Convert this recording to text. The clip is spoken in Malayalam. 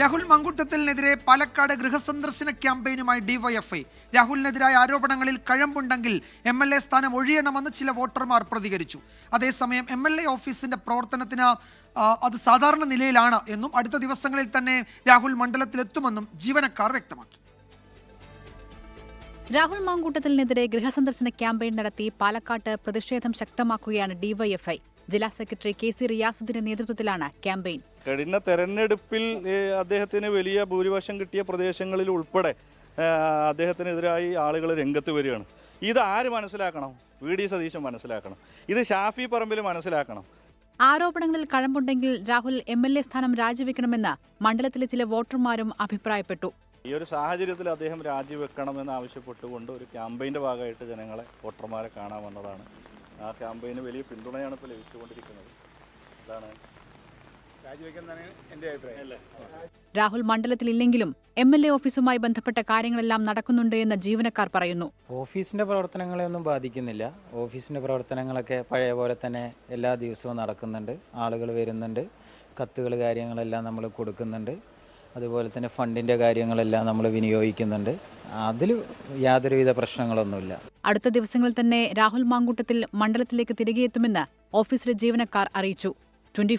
രാഹുൽ മങ്കുട്ടത്തിനെതിരെ പാലക്കാട് ഗൃഹസന്ദർശന ക്യാമ്പയിനുമായി ഡിവൈഎഫ്ഐ രാഹുലിനെതിരായ ആരോപണങ്ങളിൽ കഴമ്പുണ്ടെങ്കിൽ എം എൽ എ സ്ഥാനം ഒഴിയണമെന്ന് ചില വോട്ടർമാർ പ്രതികരിച്ചു. അതേസമയം എം എൽ എ ഓഫീസിന്റെ പ്രവർത്തനത്തിന് അത് സാധാരണ നിലയിലാണ് എന്നും അടുത്ത ദിവസങ്ങളിൽ തന്നെ രാഹുൽ മണ്ഡലത്തിലെത്തുമെന്നും ജീവനക്കാർ വ്യക്തമാക്കി. രാഹുൽ മാങ്കൂട്ടത്തിനെതിരെ ഗൃഹസന്ദർശന ക്യാമ്പയിൻ നടത്തി പാലക്കാട്ട് പ്രതിഷേധം ശക്തമാക്കുകയാണ് ഡിവൈഎഫ്ഐ. ജില്ലാ സെക്രട്ടറി കെ സി റിയാസുദ്ദീന്റെ നേതൃത്വത്തിലാണ് ക്യാമ്പയിൻ. കഴിഞ്ഞ തെരഞ്ഞെടുപ്പിൽ അദ്ദേഹത്തിന് വലിയ ഭൂരിപക്ഷം കിട്ടിയ പ്രദേശങ്ങളിൽ ഉൾപ്പെടെ അദ്ദേഹത്തിനെതിരായി ആളുകൾ രംഗത്ത് വരികയാണ്. ഇത് ആര് മനസ്സിലാക്കണം? വി. ഡി. സതീശൻ മനസ്സിലാക്കണം. ഇത് ഷാഫി പറമ്പിൽ മനസ്സിലാക്കണം. ആരോപണങ്ങളിൽ കഴമ്പുണ്ടെങ്കിൽ രാഹുൽ എം എൽ എ സ്ഥാനം രാജിവെക്കണമെന്ന് മണ്ഡലത്തിലെ ചില വോട്ടർമാരും അഭിപ്രായപ്പെട്ടു. ഈ ഒരു സാഹചര്യത്തിൽ അദ്ദേഹം രാജിവെക്കണമെന്ന് ആവശ്യപ്പെട്ടുകൊണ്ട് ഒരു ക്യാമ്പയിന്റെ ഭാഗമായിട്ട് ജനങ്ങളെ വോട്ടർമാരെ കാണാൻ വന്നതാണ്. ആ ക്യാമ്പയിന് വലിയ പിന്തുണയാണ് ഇപ്പോൾ ലഭിച്ചുകൊണ്ടിരിക്കുന്നത്. അല്ലേ രാഹുൽ മണ്ഡലത്തിലില്ലെങ്കിലും എം എൽ എ ഓഫീസുമായി ബന്ധപ്പെട്ട കാര്യങ്ങളെല്ലാം നടക്കുന്നുണ്ട് എന്ന് ജീവനക്കാർ പറയുന്നു. ഓഫീസിന്റെ പ്രവർത്തനങ്ങളെ ഒന്നും ബാധിക്കുന്നില്ല. ഓഫീസിന്റെ പ്രവർത്തനങ്ങളൊക്കെ പഴയ പോലെ തന്നെ എല്ലാ ദിവസവും നടക്കുന്നുണ്ട്. ആളുകൾ വരുന്നുണ്ട്. കത്തുകൾ കാര്യങ്ങളെല്ലാം നമ്മൾ കൊടുക്കുന്നുണ്ട്. അതുപോലെ തന്നെ ഫണ്ടിന്റെ കാര്യങ്ങളെല്ലാം നമ്മൾ വിനിയോഗിക്കുന്നുണ്ട്. അതിൽ യാതൊരുവിധ പ്രശ്നങ്ങളൊന്നുമില്ല. അടുത്ത ദിവസങ്ങളിൽ തന്നെ രാഹുൽ മാങ്കൂട്ടത്തിൽ മണ്ഡലത്തിലേക്ക് തിരികെ എത്തുമെന്ന് ഓഫീസിലെ ജീവനക്കാർ അറിയിച്ചു. ട്വന്റി